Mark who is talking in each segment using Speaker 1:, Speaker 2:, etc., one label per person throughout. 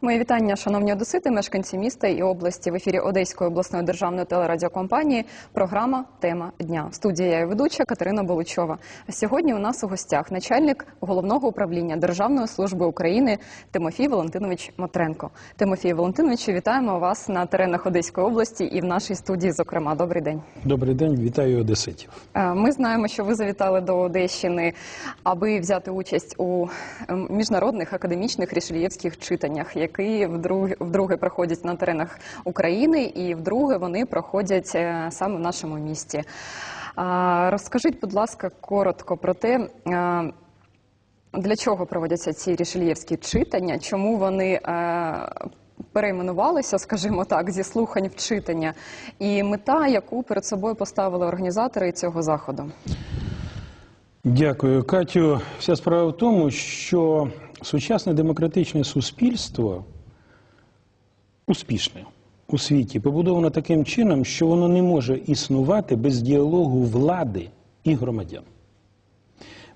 Speaker 1: Мої вітання, шановні одесити, мешканці міста і області в ефірі Одеської обласної державної телерадіокомпанії. Програма Тема дня. В студії я і ведуча Катерина Болучова. А сьогодні у нас у гостях начальник головного управління Державної служби України Тимофій Валентинович Матренко. Тимофій Валентинович, вітаємо вас на теренах Одеської області і в нашій студії. Зокрема, добрий день.
Speaker 2: Добрий день, вітаю одеситів.
Speaker 1: Е, Ми знаємо, що ви завітали до Одещини, аби взяти участь у міжнародних академічних рішельєвських читаннях, які вдруге, вдруге проходять на теренах України, і вдруге вони проходять е, саме в нашому місті. Розкажіть, будь ласка, коротко про те. е, Для чого проводяться ці рішельєвські читання? Чому вони е, перейменувалися, скажімо так, зі слухань в читання? І мета, яку перед собою поставили організатори цього заходу?
Speaker 2: Дякую, Катю. Вся справа в тому, що сучасне демократичне суспільство успішне у світі побудовано таким чином, що воно не може існувати без діалогу влади і громадян.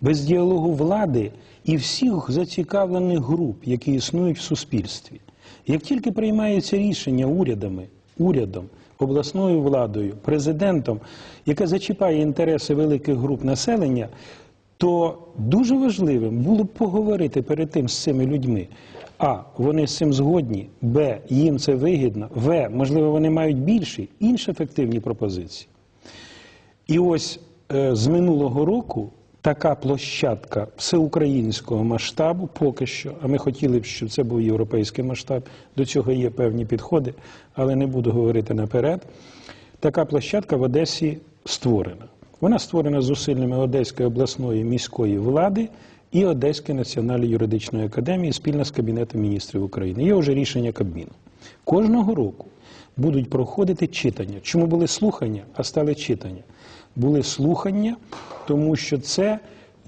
Speaker 2: Без діалогу влади і всіх зацікавлених груп, які існують в суспільстві. Як тільки приймається рішення урядами, урядом, обласною владою, президентом, яке зачіпає інтереси великих груп населення, то дуже важливим було б поговорити перед тим з цими людьми. А, вони з цим згодні, Б, їм це вигідно, В, можливо, вони мають більші, інші ефективні пропозиції. І ось е, з минулого року така площадка всеукраїнського масштабу, поки що, а ми хотіли б, щоб це був європейський масштаб, до цього є певні підходи, але не буду говорити наперед. Така площадка в Одесі створена. Вона створена зусиллями Одеської обласної міської влади і Одеської національної юридичної академії спільно з Кабінетом міністрів України. Є вже рішення Кабміну. Кожного року будуть проходити читання. Чому були слухання, а стали читання? Були слухання, тому що це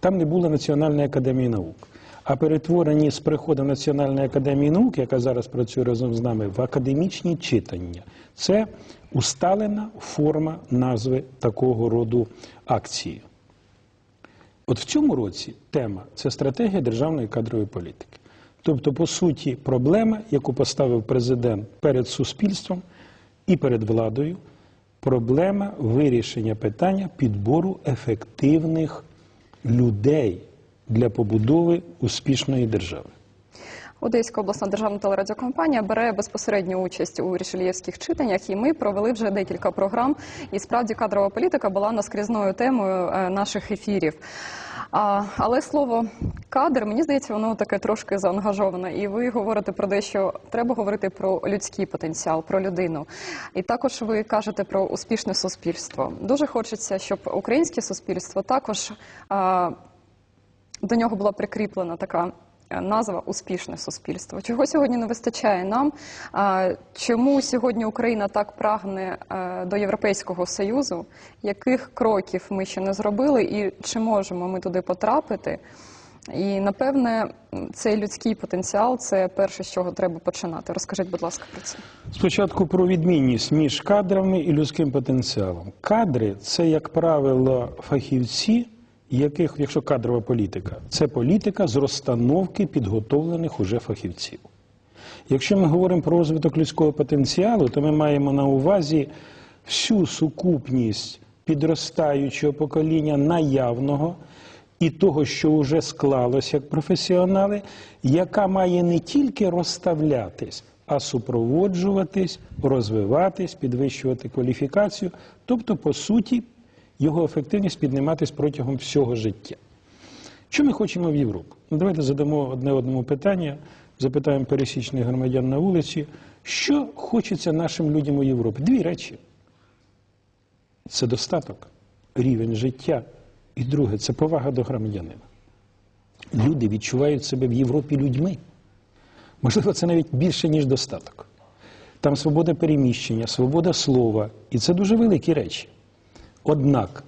Speaker 2: там не було Національної академії наук. А перетворені з приходом Національної академії наук, яка зараз працює разом з нами, в академічні читання. Це усталена форма назви такого роду акції. От в цьому році тема це стратегія державної кадрової політики. Тобто, по суті, проблема, яку поставив президент перед суспільством і перед владою, проблема вирішення питання підбору ефективних людей для побудови успішної держави.
Speaker 1: Одеська обласна державна телерадіокомпанія бере безпосередню участь у рішельєвських читаннях, і ми провели вже декілька програм. І справді кадрова політика була наскрізною темою е, наших ефірів. А, але слово кадр, мені здається, воно таке трошки заангажоване. І ви говорите про те, що треба говорити про людський потенціал, про людину. І також ви кажете про успішне суспільство. Дуже хочеться, щоб українське суспільство також а, до нього була прикріплена така е, назва успішне суспільство. Чого сьогодні не вистачає нам? Чому сьогодні Україна так прагне е, до Європейського Союзу? Яких кроків ми ще не зробили, і чи можемо ми туди потрапити? І напевне цей людський потенціал це перше, з чого треба починати. Розкажіть, будь ласка, про це.
Speaker 2: Спочатку про відмінність між кадрами і людським потенціалом. Кадри це, як правило, фахівці, яких, якщо кадрова політика, це політика з розстановки підготовлених уже фахівців. Якщо ми говоримо про розвиток людського потенціалу, то ми маємо на увазі всю сукупність підростаючого покоління наявного і того, що вже склалося як професіонали, яка має не тільки розставлятись, а супроводжуватись, розвиватись, підвищувати кваліфікацію, тобто, по суті, його ефективність підніматись протягом всього життя. Що ми хочемо в Європу? Ну, давайте задамо одне одному питання, запитаємо пересічних громадян на вулиці, що хочеться нашим людям у Європі? Дві речі. Це достаток, рівень життя. І друге, це повага до громадянина. Люди відчувають себе в Європі людьми. Можливо, це навіть більше, ніж достаток. Там свобода переміщення, свобода слова, і це дуже великі речі. Однак,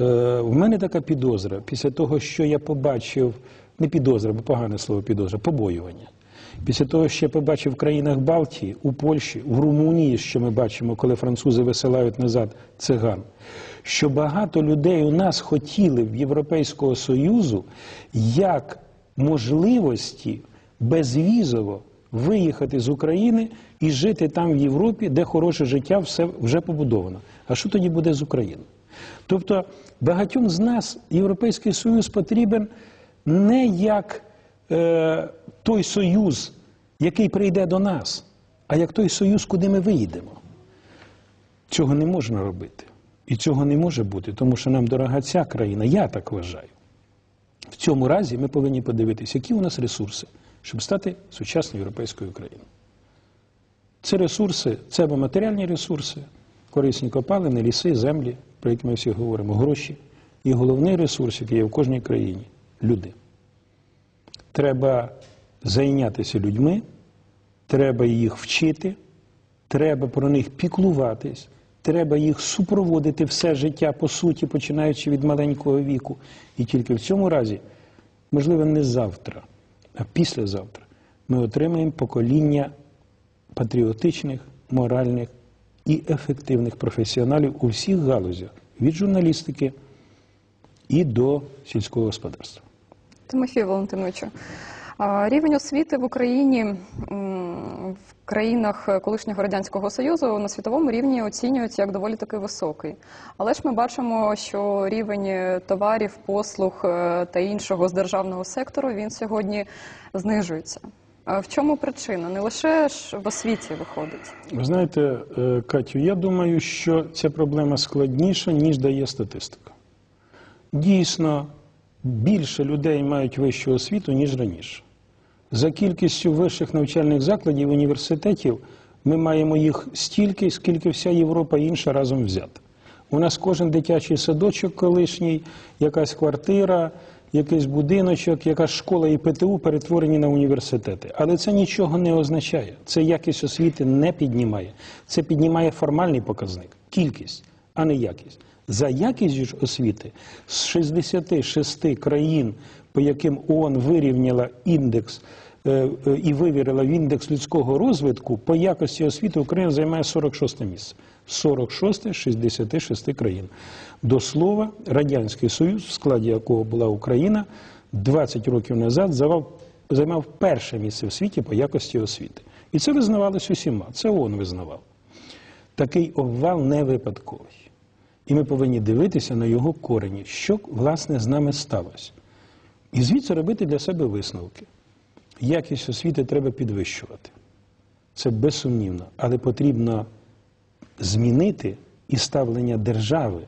Speaker 2: е, в мене така підозра після того, що я побачив, не підозра, бо погане слово підозра, побоювання. Після того, що я побачив в країнах Балтії, у Польщі, в Румунії, що ми бачимо, коли французи висилають назад циган, що багато людей у нас хотіли в Європейського Союзу як можливості безвізово виїхати з України і жити там в Європі, де хороше життя все вже побудовано. А що тоді буде з Україною? Тобто багатьом з нас Європейський Союз потрібен не як е, той союз, який прийде до нас, а як той союз, куди ми виїдемо. Цього не можна робити. І цього не може бути, тому що нам дорога ця країна, я так вважаю. В цьому разі ми повинні подивитися, які у нас ресурси, щоб стати сучасною європейською країною. Це ресурси, це або матеріальні ресурси, корисні копалини, ліси, землі, про які ми всі говоримо, гроші. І головний ресурс, який є в кожній країні люди. Треба зайнятися людьми, треба їх вчити, треба про них піклуватись, треба їх супроводити все життя, по суті, починаючи від маленького віку. І тільки в цьому разі, можливо, не завтра, а післязавтра, ми отримаємо покоління патріотичних, моральних і ефективних професіоналів у всіх галузях від журналістики і до сільського господарства.
Speaker 1: Тимофію Валентиновичу, рівень освіти в Україні країнах колишнього радянського союзу на світовому рівні оцінюють як доволі таки високий. Але ж ми бачимо, що рівень товарів, послуг е, та іншого з державного сектору він сьогодні знижується. В чому причина? Не лише ж в освіті виходить.
Speaker 2: Ви знаєте, е, Катю, я думаю, що ця проблема складніша, ніж дає статистика. Дійсно, більше людей мають вищу освіту, ніж раніше. За кількістю вищих навчальних закладів, університетів, ми маємо їх стільки, скільки вся Європа інша разом взята. У нас кожен дитячий садочок колишній, якась квартира, якийсь будиночок, якась школа і ПТУ перетворені на університети. Але це нічого не означає. Це якість освіти не піднімає. Це піднімає формальний показник, кількість, а не якість. За якістю ж освіти з 66 країн, по яким ООН вирівняла індекс е, е, і вивірила в індекс людського розвитку, по якості освіти Україна займає 46 місце. 46 з 66 країн. До слова, Радянський Союз, в складі якого була Україна, 20 років назад займав, займав перше місце в світі по якості освіти. І це визнавалось усіма. Це ООН визнавав. Такий обвал не випадковий. І ми повинні дивитися на його корені, що власне з нами сталося. І звідси робити для себе висновки. Якість освіти треба підвищувати. Це безсумнівно, але потрібно змінити і ставлення держави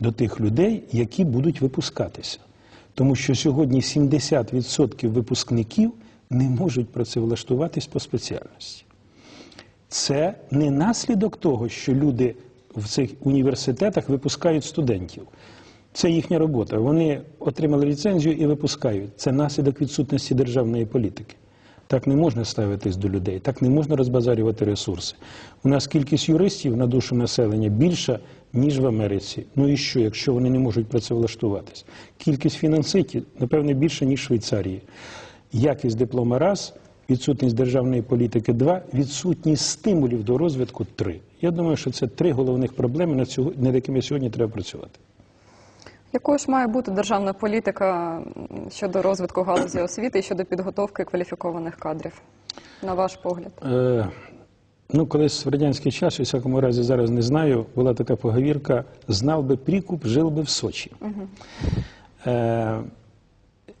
Speaker 2: до тих людей, які будуть випускатися. Тому що сьогодні 70% випускників не можуть працевлаштуватись по спеціальності. Це не наслідок того, що люди в цих університетах випускають студентів. Це їхня робота. Вони отримали ліцензію і випускають. Це наслідок відсутності державної політики. Так не можна ставитись до людей, так не можна розбазарювати ресурси. У нас кількість юристів на душу населення більша, ніж в Америці. Ну і що, якщо вони не можуть працевлаштуватись? Кількість фінанситів, напевне, більша, ніж в Швейцарії. Якість диплома раз, відсутність державної політики два, відсутність стимулів до розвитку три. Я думаю, що це три головних проблеми, над якими сьогодні треба працювати.
Speaker 1: Якою ж має бути державна політика щодо розвитку галузі освіти і щодо підготовки кваліфікованих кадрів, на ваш погляд?
Speaker 2: Е, ну, колись в радянський час, у всякому разі зараз не знаю, була така поговірка: знав би прикуп, жив би в Сочі. Е,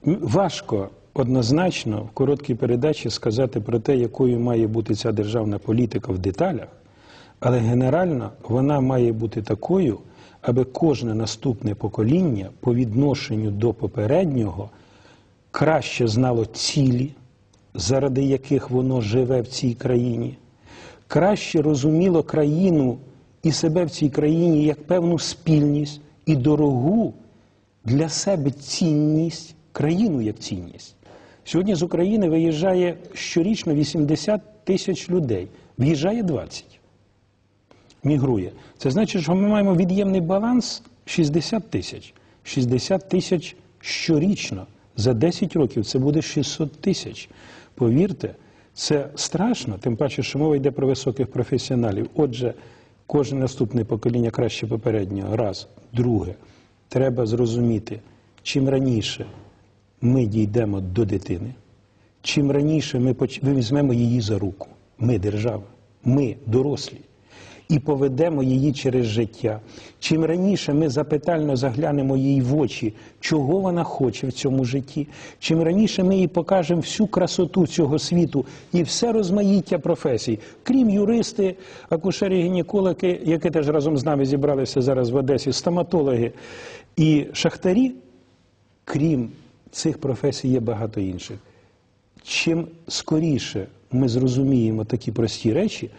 Speaker 2: важко однозначно в короткій передачі сказати про те, якою має бути ця державна політика в деталях, але генерально вона має бути такою, аби кожне наступне покоління по відношенню до попереднього краще знало цілі, заради яких воно живе в цій країні, краще розуміло країну і себе в цій країні як певну спільність і дорогу для себе цінність, країну як цінність. Сьогодні з України виїжджає щорічно 80 тисяч людей, в'їжджає 20 мігрує. Це значить, що ми маємо від'ємний баланс 60 тисяч. 60 тисяч щорічно. За 10 років це буде 600 тисяч. Повірте, це страшно, тим паче, що мова йде про високих професіоналів. Отже, кожне наступне покоління краще попереднього. Раз. Друге, треба зрозуміти, чим раніше ми дійдемо до дитини, чим раніше ми візьмемо її за руку, ми держава, ми дорослі, і поведемо її через життя. Чим раніше ми запитально заглянемо їй в очі, чого вона хоче в цьому житті, чим раніше ми їй покажемо всю красоту цього світу і все розмаїття професій, крім юристи, акушері, гінекологи, які теж разом з нами зібралися зараз в Одесі, стоматологи і шахтарі, крім цих професій, є багато інших. Чим скоріше ми зрозуміємо такі прості речі,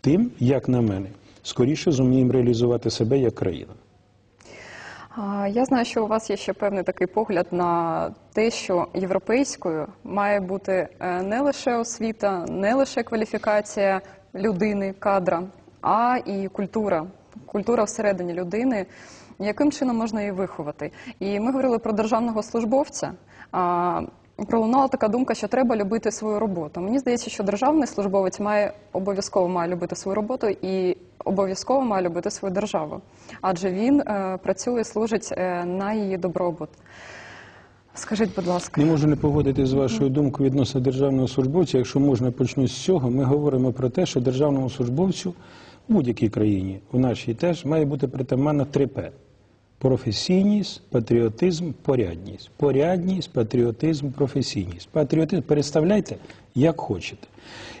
Speaker 2: тим, як на мене, скоріше зуміємо реалізувати себе як країна.
Speaker 1: Я знаю, що у вас є ще певний такий погляд на те, що європейською має бути е, не лише освіта, не лише кваліфікація людини, кадра, а і культура. Культура всередині людини. Яким чином можна її виховати? І ми говорили про державного службовця. А, Пролунала така думка, що треба любити свою роботу. Мені здається, що державний службовець має обов'язково має любити свою роботу і обов'язково має любити свою державу, адже він е, працює, служить е, на її добробут. Скажіть, будь ласка,
Speaker 2: Не можу не погодити з вашою думкою відносно державного службовця. Якщо можна, почну з цього. Ми говоримо про те, що державному службовцю в будь-якій країні, у нашій теж, має бути притаманно 3П. Професійність, патріотизм, порядність. Порядність, патріотизм, професійність. Патріотизм переставляйте як хочете.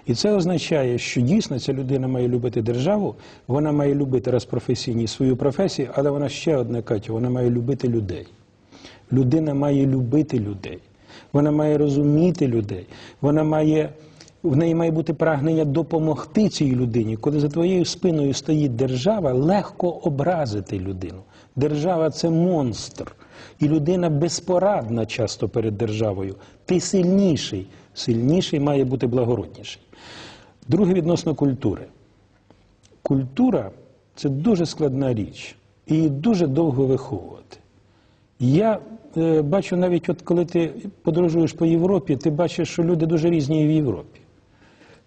Speaker 2: І це означає, що дійсно ця людина має любити державу, вона має любити раз професійність свою професію, але вона ще одне Катя, вона має любити людей. Людина має любити людей, вона має розуміти людей, вона має, в неї має бути прагнення допомогти цій людині. Коли за твоєю спиною стоїть держава, легко образити людину. Держава це монстр. І людина безпорадна часто перед державою. Ти сильніший. Сильніший має бути благородніший. Друге відносно культури. Культура це дуже складна річ, і її дуже довго виховувати. Я е, бачу навіть, от коли ти подорожуєш по Європі, ти бачиш, що люди дуже різні в Європі.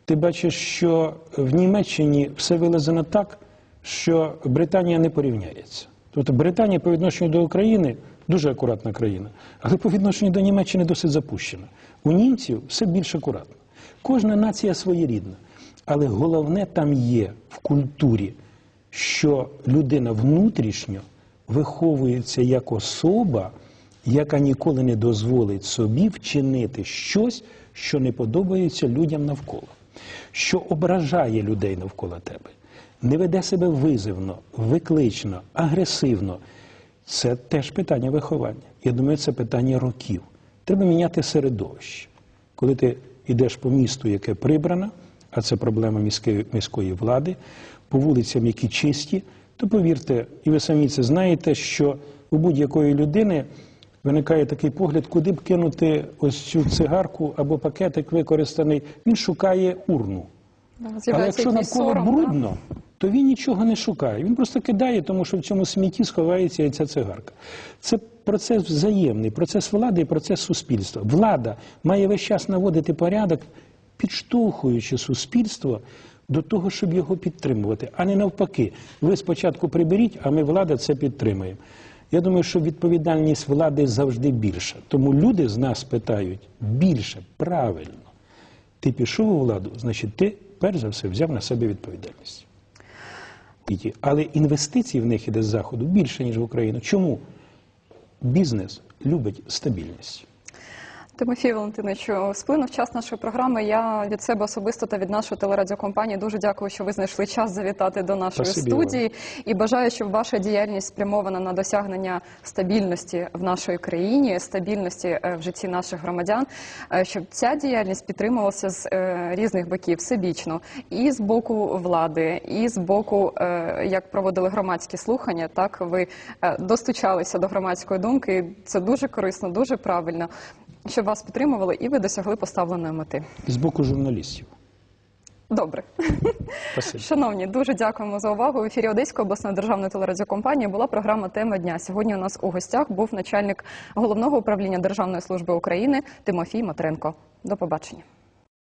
Speaker 2: Ти бачиш, що в Німеччині все вилазено так, що Британія не порівняється. Тобто Британія по відношенню до України дуже акуратна країна, але по відношенню до Німеччини досить запущена. У німців все більш акуратно. Кожна нація своєрідна. Але головне там є в культурі, що людина внутрішньо виховується як особа, яка ніколи не дозволить собі вчинити щось, що не подобається людям навколо, що ображає людей навколо тебе, не веде себе визивно, виклично, агресивно. Це теж питання виховання. Я думаю, це питання років. Треба міняти середовище. Коли ти йдеш по місту, яке прибрано, а це проблема міської, міської влади, по вулицям, які чисті, то повірте, і ви самі це знаєте, що у будь-якої людини виникає такий погляд, куди б кинути ось цю цигарку або пакетик використаний, він шукає урну. Але якщо навколо
Speaker 1: сором, да?
Speaker 2: То він нічого не шукає. Він просто кидає, тому що в цьому смітті сховається і ця цигарка. Це процес взаємний, процес влади і процес суспільства. Влада має весь час наводити порядок, підштовхуючи суспільство до того, щоб його підтримувати, а не навпаки. Ви спочатку приберіть, а ми влада це підтримуємо. Я думаю, що відповідальність влади завжди більша. Тому люди з нас питають більше, правильно. Ти пішов у владу, значить, ти перш за все взяв на себе відповідальність. І ті. Але інвестиції в них іде з заходу більше, ніж в Україну. Чому? Бізнес любить стабільність.
Speaker 1: Тимофій Валентинович, сплинув час нашої програми. Я від себе особисто та від нашої телерадіокомпанії дуже дякую, що ви знайшли час завітати до нашої
Speaker 2: Спасибі
Speaker 1: студії. І бажаю, щоб ваша діяльність спрямована на досягнення стабільності в нашій країні, стабільності е, в житті наших громадян, е, щоб ця діяльність підтримувалася з е, різних боків всебічно, і з боку влади, і з боку, е, як проводили громадські слухання, так ви е, достучалися до громадської думки. І Це дуже корисно, дуже правильно щоб вас підтримували і ви досягли поставленої мети.
Speaker 2: З боку журналістів.
Speaker 1: Добре,
Speaker 2: Спасибо.
Speaker 1: шановні, дуже дякуємо за увагу. В ефірі Одеської обласної державної телерадіокомпанії була програма Тема дня. Сьогодні у нас у гостях був начальник головного управління Державної служби України Тимофій Матренко. До побачення.